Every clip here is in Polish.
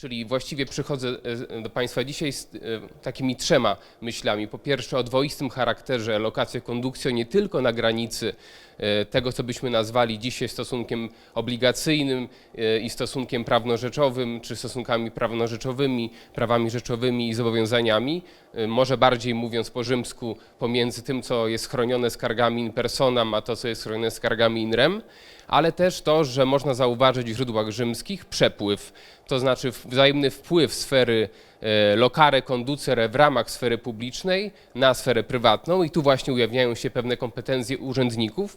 Czyli właściwie przychodzę e, do Państwa dzisiaj z e, takimi trzema myślami. Po pierwsze o dwoistym charakterze lokacje kondukcjo nie tylko na granicy e, tego, co byśmy nazwali dzisiaj stosunkiem obligacyjnym i stosunkiem prawnorzeczowym, czy stosunkami prawnorzeczowymi, prawami rzeczowymi i zobowiązaniami, może bardziej mówiąc po rzymsku, pomiędzy tym, co jest chronione skargami in personam, a to, co jest chronione skargami in rem, ale też to, że można zauważyć w źródłach rzymskich przepływ, to znaczy wzajemny wpływ sfery e, locare conducere w ramach sfery publicznej na sferę prywatną i tu właśnie ujawniają się pewne kompetencje urzędników.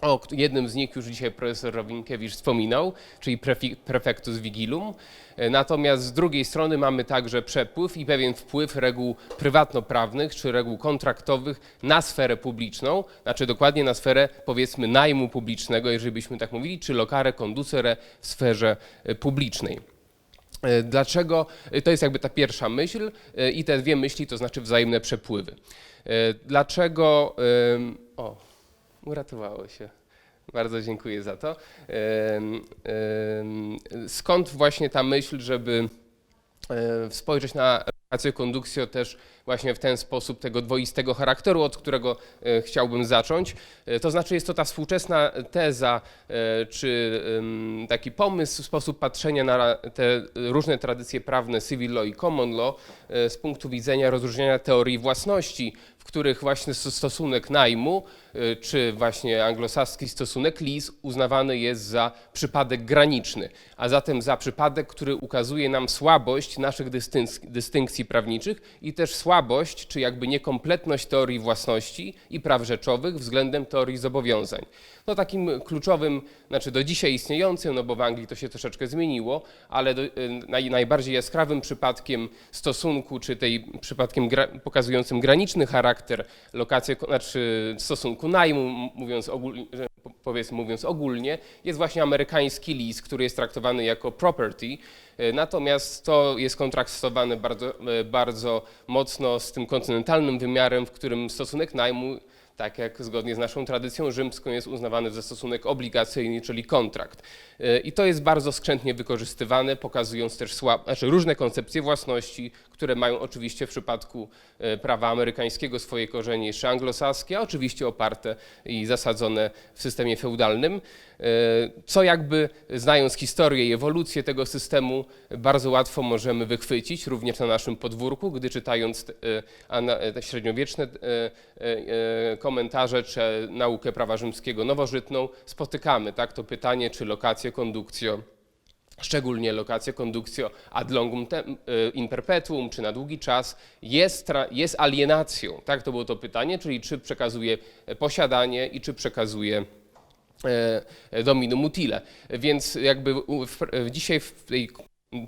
O jednym z nich już dzisiaj profesor Rowinkiewicz wspominał, czyli prefectus vigilum. E, Natomiast z drugiej strony mamy także przepływ i pewien wpływ reguł prywatnoprawnych czy reguł kontraktowych na sferę publiczną, znaczy dokładnie na sferę powiedzmy najmu publicznego, jeżeli byśmy tak mówili, czy locare conducere w sferze e, publicznej. E, Dlaczego? To jest jakby ta pierwsza myśl i te dwie myśli to znaczy wzajemne przepływy. Dlaczego? O, uratowało się. Bardzo dziękuję za to. Skąd właśnie ta myśl, żeby e, spojrzeć na relację kondukcjo też właśnie w ten sposób tego dwoistego charakteru, od którego e, chciałbym zacząć. E, To znaczy jest to ta współczesna teza, e, czy taki pomysł, sposób patrzenia na te różne tradycje prawne, civil law i common law z punktu widzenia rozróżniania teorii własności, w których właśnie sto- stosunek najmu, czy właśnie anglosaski stosunek lease uznawany jest za przypadek graniczny, a zatem za przypadek, który ukazuje nam słabość naszych dystync- dystynkcji prawniczych i też słabość, czy jakby niekompletność teorii własności i praw rzeczowych względem teorii zobowiązań. No takim kluczowym, znaczy do dzisiaj istniejącym, no bo w Anglii to się troszeczkę zmieniło, ale do, y, naj, najbardziej jaskrawym przypadkiem stosunku, czy tej przypadkiem gra, pokazującym graniczny charakter lokacji, znaczy stosunku najmu, mówiąc ogólnie, powiedzmy mówiąc ogólnie, jest właśnie amerykański lease, który jest traktowany jako property, E, Natomiast to jest kontrastowane bardzo, e, bardzo mocno z tym kontynentalnym wymiarem, w którym stosunek najmu, tak jak zgodnie z naszą tradycją rzymską, jest uznawany za stosunek obligacyjny, czyli kontrakt. E, I to jest bardzo skrzętnie wykorzystywane, pokazując też słab, znaczy różne koncepcje własności, które mają oczywiście w przypadku e, prawa amerykańskiego swoje korzenie jeszcze anglosaskie, a oczywiście oparte i zasadzone w systemie feudalnym, e, co jakby znając historię i ewolucję tego systemu bardzo łatwo możemy wychwycić również na naszym podwórku, gdy czytając te, średniowieczne komentarze czy naukę prawa rzymskiego nowożytną spotykamy tak, to pytanie, czy lokacje kondukcjo szczególnie lokacje kondukcjo ad longum tem, e, in perpetuum, czy na długi czas, jest, jest alienacją. Tak, to było to pytanie, czyli czy przekazuje e, posiadanie i czy przekazuje e, e, dominum utile. Więc jakby w, w, dzisiaj w tej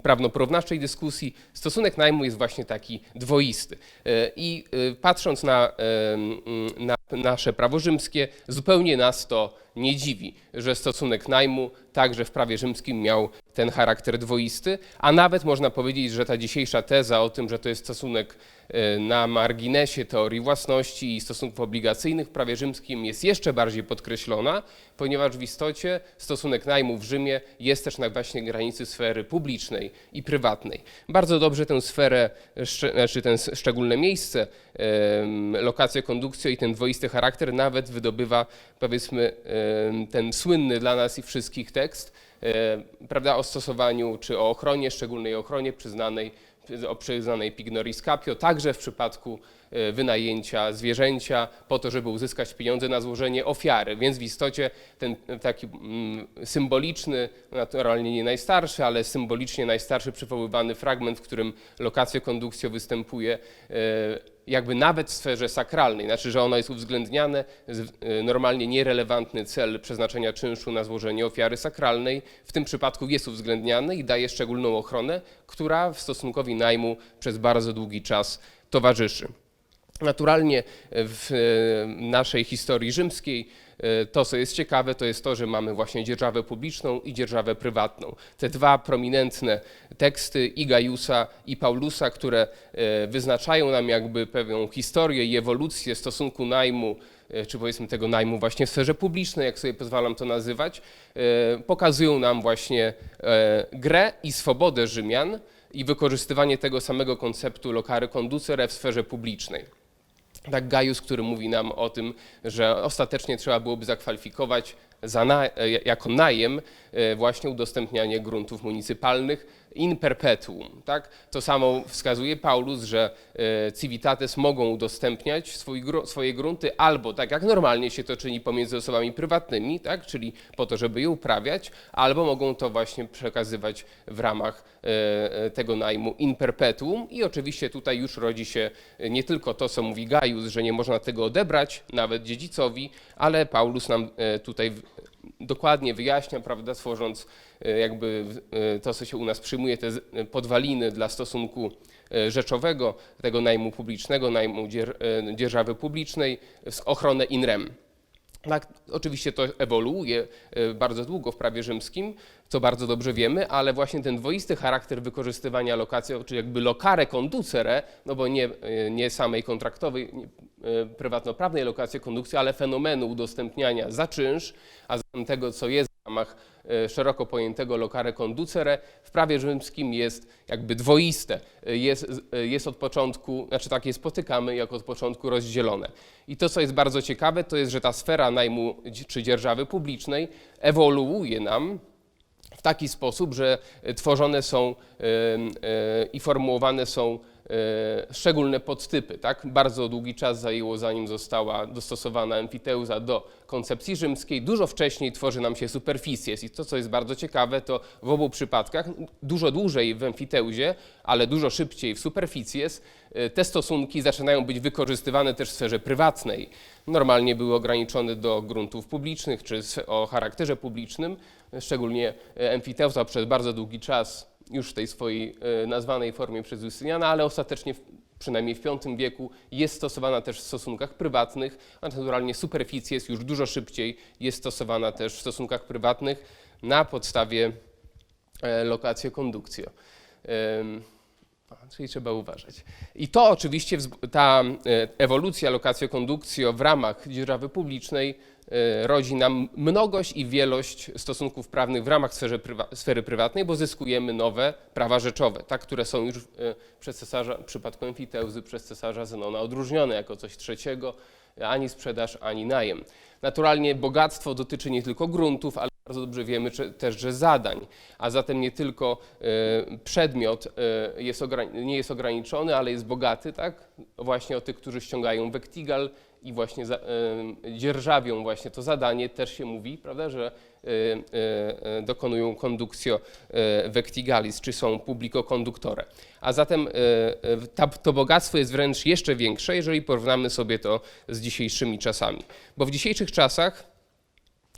prawnoporównawczej dyskusji stosunek najmu jest właśnie taki dwoisty. E, I e, patrząc na, e, na nasze prawo rzymskie, zupełnie nas to nie dziwi, że stosunek najmu także w prawie rzymskim miał ten charakter dwoisty, a nawet można powiedzieć, że ta dzisiejsza teza o tym, że to jest stosunek e, na marginesie teorii własności i stosunków obligacyjnych w prawie rzymskim jest jeszcze bardziej podkreślona, ponieważ w istocie stosunek najmu w Rzymie jest też na właśnie granicy sfery publicznej i prywatnej. Bardzo dobrze tę sferę, szcz- znaczy ten szczególne miejsce, lokację kondukcjo i ten dwoisty charakter nawet wydobywa powiedzmy em, ten słynny dla nas i wszystkich tekst, e, prawda, o stosowaniu czy o ochronie, szczególnej ochronie przyznanej, o przyznanej pignoris capio, także w przypadku wynajęcia zwierzęcia po to, żeby uzyskać pieniądze na złożenie ofiary. Więc w istocie ten taki mm, symboliczny, naturalnie nie najstarszy, ale symbolicznie najstarszy przywoływany fragment, w którym lokacjo kondukcjo występuje e, jakby nawet w sferze sakralnej, znaczy, że ono jest uwzględniane, y, normalnie nierelewantny cel przeznaczenia czynszu na złożenie ofiary sakralnej, w tym przypadku jest uwzględniany i daje szczególną ochronę, która w stosunkowi najmu przez bardzo długi czas towarzyszy. Naturalnie w e, naszej historii rzymskiej e, to, co jest ciekawe, to jest to, że mamy właśnie dzierżawę publiczną i dzierżawę prywatną. Te dwa prominentne teksty i Gajusa i Paulusa, które e, wyznaczają nam jakby pewną historię i ewolucję stosunku najmu e, czy powiedzmy tego najmu właśnie w sferze publicznej, jak sobie pozwalam to nazywać, e, pokazują nam właśnie e, grę i swobodę Rzymian i wykorzystywanie tego samego konceptu locare conducere w sferze publicznej. Tak Gaius, który mówi nam o tym, że ostatecznie trzeba byłoby zakwalifikować za na, e, jako najem e, właśnie udostępnianie gruntów municypalnych in perpetuum. Tak? To samo wskazuje Paulus, że e, civitates mogą udostępniać swój, swoje grunty albo tak jak normalnie się to czyni pomiędzy osobami prywatnymi, tak? czyli po to, żeby je uprawiać, albo mogą to właśnie przekazywać w ramach e, e, tego najmu in perpetuum i oczywiście tutaj już rodzi się nie tylko to, co mówi Gaius, że nie można tego odebrać nawet dziedzicowi, ale Paulus nam tutaj dokładnie wyjaśnia, prawda, tworząc e, jakby e, to, co się u nas przyjmuje, te e, podwaliny dla stosunku rzeczowego, tego najmu publicznego, najmu dzier, dzierżawy publicznej, ochronę in rem. Tak, oczywiście to ewoluuje bardzo długo w prawie rzymskim, co bardzo dobrze wiemy, ale właśnie ten dwoisty charakter wykorzystywania lokacji, czyli jakby locare conducere, no bo nie, nie samej kontraktowej, prywatnoprawnej lokacji kondukcji, ale fenomenu udostępniania za czynsz, a zatem tego, co jest w ramach e, szeroko pojętego locare conducere, w prawie rzymskim jest jakby dwoiste, e, jest, jest od początku, znaczy tak je spotykamy, jak od początku rozdzielone. I to, co jest bardzo ciekawe, to jest, że ta sfera najmu czy dzierżawy publicznej ewoluuje nam w taki sposób, że e, tworzone są e, e, i formułowane są szczególne podtypy. Tak? Bardzo długi czas zajęło, zanim została dostosowana emfiteuza do koncepcji rzymskiej. Dużo wcześniej tworzy nam się superficies i to, co jest bardzo ciekawe, to w obu przypadkach, dużo dłużej w emfiteuzie, ale dużo szybciej w superficies, te stosunki zaczynają być wykorzystywane też w sferze prywatnej. Normalnie były ograniczone do gruntów publicznych czy o charakterze publicznym, szczególnie e, emfiteuza przez bardzo długi czas już w tej swojej e, nazwanej formie przez Justyniana, ale ostatecznie przynajmniej w V wieku jest stosowana też w stosunkach prywatnych, a naturalnie superficies już dużo szybciej jest stosowana też w stosunkach prywatnych na podstawie e. Em, a, Czyli trzeba uważać. I to oczywiście, ta e, ewolucja locatio conductio w ramach dzierżawy publicznej rodzi nam mnogość i wielość stosunków prawnych w ramach sfery, prywa, sfery prywatnej, bo zyskujemy nowe prawa rzeczowe, tak, które są już e, przez cesarza, w przypadku emfiteuzy, przez cesarza Zenona odróżnione jako coś trzeciego, ani sprzedaż, ani najem. Naturalnie bogactwo dotyczy nie tylko gruntów, ale bardzo dobrze wiemy też, że zadań, a zatem nie tylko e, przedmiot e, jest nie jest ograniczony, ale jest bogaty, tak? Właśnie o tych, którzy ściągają wektigal i właśnie za, e, dzierżawią właśnie to zadanie, też się mówi, prawda, że e, e, dokonują conductio e, vectigalis, czy są publico conductore. A zatem ta, to bogactwo jest wręcz jeszcze większe, jeżeli porównamy sobie to z dzisiejszymi czasami. Bo w dzisiejszych czasach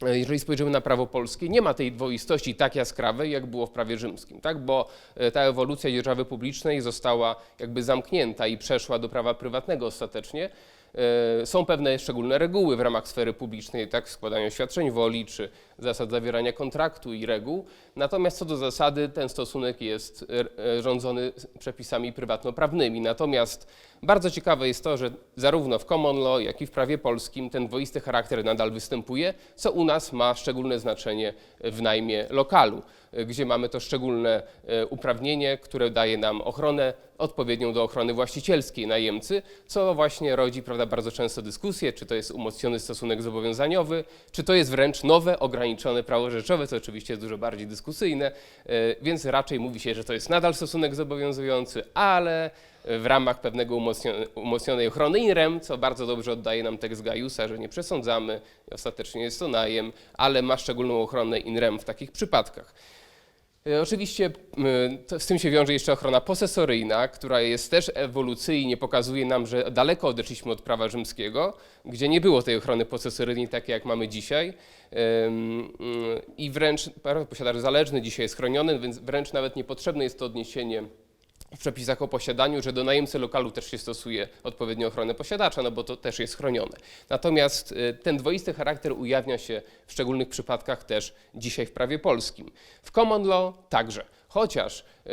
jeżeli spojrzymy na prawo polskie, nie ma tej dwoistości tak jaskrawej, jak było w prawie rzymskim, tak? bo ta ewolucja dzierżawy publicznej została jakby zamknięta i przeszła do prawa prywatnego ostatecznie. E, Są pewne szczególne reguły w ramach sfery publicznej, tak, składania oświadczeń woli, czy zasad zawierania kontraktu i reguł. Natomiast co do zasady, ten stosunek jest e, e, rządzony przepisami prywatnoprawnymi. Natomiast bardzo ciekawe jest to, że zarówno w common law, jak i w prawie polskim ten dwoisty charakter nadal występuje, co u nas ma szczególne znaczenie w najmie lokalu, e, gdzie mamy to szczególne uprawnienie, które daje nam ochronę odpowiednią do ochrony właścicielskiej najemcy, co właśnie rodzi prawda, bardzo często dyskusje, czy to jest umocniony stosunek zobowiązaniowy, czy to jest wręcz nowe, ograniczone prawo rzeczowe, co oczywiście jest dużo bardziej dyskusyjne, e, więc raczej mówi się, że to jest nadal stosunek zobowiązujący, ale w ramach pewnego umocnione- umocnionej ochrony in rem, co bardzo dobrze oddaje nam tekst Gajusa, że nie przesądzamy, ostatecznie jest to najem, ale ma szczególną ochronę in rem w takich przypadkach. E, Oczywiście z tym się wiąże jeszcze ochrona posesoryjna, która jest też ewolucyjnie, pokazuje nam, że daleko odeszliśmy od prawa rzymskiego, gdzie nie było tej ochrony posesoryjnej takiej, jak mamy dzisiaj. I wręcz posiadacz zależny dzisiaj jest chroniony, więc wręcz nawet niepotrzebne jest to odniesienie w przepisach o posiadaniu, że do najemcy lokalu też się stosuje odpowiednią ochronę posiadacza, no bo to też jest chronione. Natomiast y, ten dwoisty charakter ujawnia się w szczególnych przypadkach też dzisiaj w prawie polskim. W common law także. Chociaż y,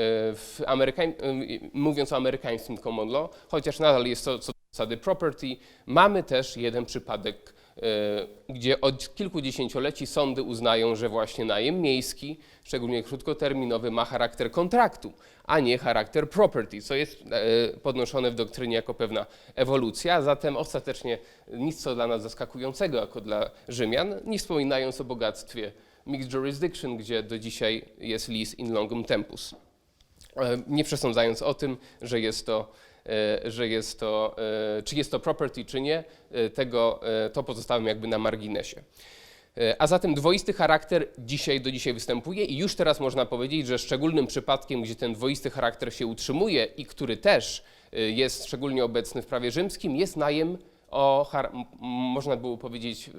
y, mówiąc o amerykańskim common law, chociaż nadal jest to co zasady property. Mamy też jeden przypadek, gdzie od kilkudziesięcioleci sądy uznają, że właśnie najem miejski, szczególnie krótkoterminowy, ma charakter kontraktu, a nie charakter property, co jest e, podnoszone w doktrynie jako pewna ewolucja, zatem ostatecznie nic co dla nas zaskakującego jako dla Rzymian, nie wspominając o bogactwie mixed jurisdiction, gdzie do dzisiaj jest lis in longum tempus. E, Nie przesądzając o tym, że jest to, że jest to e, czy jest to property, czy nie, e, tego, e, to pozostawiam jakby na marginesie. E, A zatem dwoisty charakter dzisiaj do dzisiaj występuje i już teraz można powiedzieć, że szczególnym przypadkiem, gdzie ten dwoisty charakter się utrzymuje i który też e, jest szczególnie obecny w prawie rzymskim, jest najem o, można było powiedzieć, e,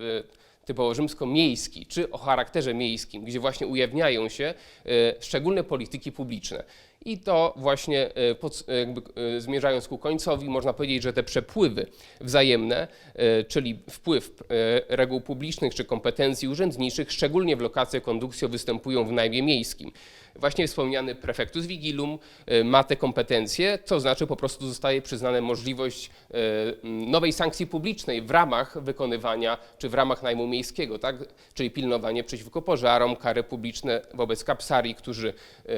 typowo rzymsko-miejski, czy o charakterze miejskim, gdzie właśnie ujawniają się e, szczególne polityki publiczne. I to właśnie e, pod, jakby, e, zmierzając ku końcowi, można powiedzieć, że te przepływy wzajemne, e, czyli wpływ e, reguł publicznych czy kompetencji urzędniczych, szczególnie w lokacjach konducjo występują w najmie miejskim. Właśnie wspomniany prefectus vigilum e, ma te kompetencje, co znaczy po prostu zostaje przyznana możliwość e, nowej sankcji publicznej w ramach wykonywania czy w ramach najmu miejskiego, tak? czyli pilnowanie przeciwko pożarom, kary publiczne wobec kapsarii, którzy e,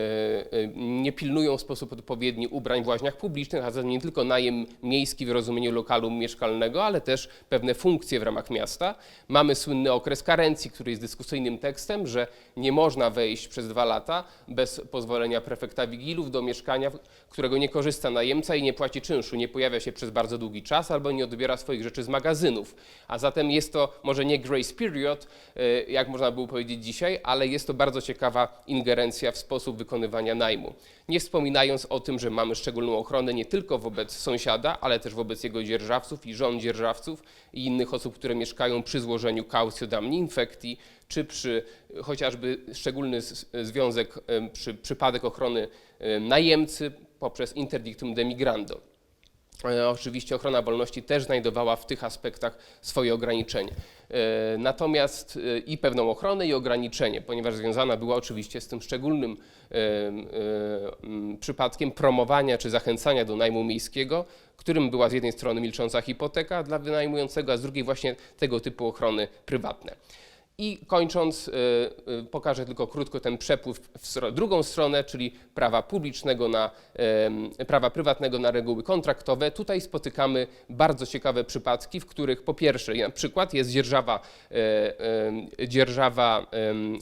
nie pilnują w sposób odpowiedni ubrań w łaźniach publicznych, a zatem nie tylko najem miejski w rozumieniu lokalu mieszkalnego, ale też pewne funkcje w ramach miasta. Mamy słynny okres karencji, który jest dyskusyjnym tekstem, że nie można wejść przez dwa lata bez pozwolenia prefekta wigilów do mieszkania, którego nie korzysta najemca i nie płaci czynszu, nie pojawia się przez bardzo długi czas albo nie odbiera swoich rzeczy z magazynów. A zatem jest to może nie grace period, e, jak można było powiedzieć dzisiaj, ale jest to bardzo ciekawa ingerencja w sposób wykonywania najmu. Nie wspominając o tym, że mamy szczególną ochronę nie tylko wobec sąsiada, ale też wobec jego dzierżawców i żon dzierżawców i innych osób, które mieszkają przy złożeniu cautio damni infecti, czy przy chociażby szczególny związek, przy przypadek ochrony em, najemcy poprzez interdictum de migrando. E, Oczywiście ochrona wolności też znajdowała w tych aspektach swoje ograniczenie. E, Natomiast e, i pewną ochronę, i ograniczenie, ponieważ związana była oczywiście z tym szczególnym przypadkiem promowania czy zachęcania do najmu miejskiego, którym była z jednej strony milcząca hipoteka dla wynajmującego, a z drugiej właśnie tego typu ochrony prywatne. I kończąc, y, y, pokażę tylko krótko ten przepływ w drugą stronę, czyli prawa publicznego na prawa prywatnego na reguły kontraktowe. Tutaj spotykamy bardzo ciekawe przypadki, w których po pierwsze, na przykład jest dzierżawa, e, em, dzierżawa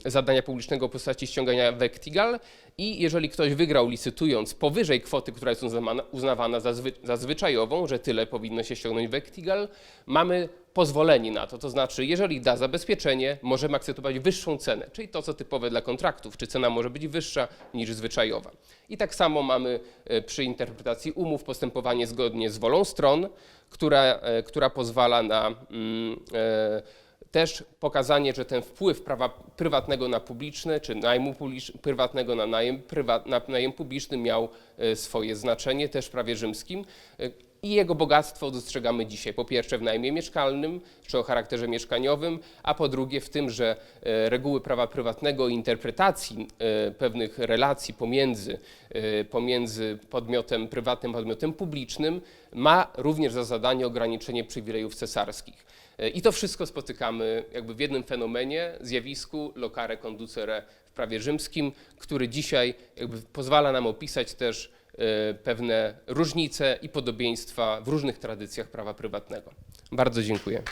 zadania publicznego w postaci ściągania wektigal i jeżeli ktoś wygrał licytując powyżej kwoty, która jest uznawana, za zwyczajową, że tyle powinno się ściągnąć wektigal, mamy pozwolenie na to. To znaczy, jeżeli da zabezpieczenie, możemy akceptować wyższą cenę, czyli to, co typowe dla kontraktów, czy cena może być wyższa niż zwyczajowa. I tak samo mamy e, przy interpretacji umów postępowanie zgodnie z wolą stron, która, e, która pozwala na mm, e, też pokazanie, że ten wpływ prawa prywatnego na publiczne, czy najmu prywatnego na najem, prywa, na najem publiczny miał e, swoje znaczenie, też w prawie rzymskim. I jego bogactwo dostrzegamy dzisiaj. Po pierwsze w najmie mieszkalnym, czy o charakterze mieszkaniowym, a po drugie w tym, że e, reguły prawa prywatnego i interpretacji e, pewnych relacji pomiędzy, e, pomiędzy podmiotem prywatnym podmiotem publicznym ma również za zadanie ograniczenie przywilejów cesarskich. I to wszystko spotykamy jakby w jednym fenomenie, zjawisku locare conducere w prawie rzymskim, który dzisiaj jakby pozwala nam opisać też pewne różnice i podobieństwa w różnych tradycjach prawa prywatnego. Bardzo dziękuję.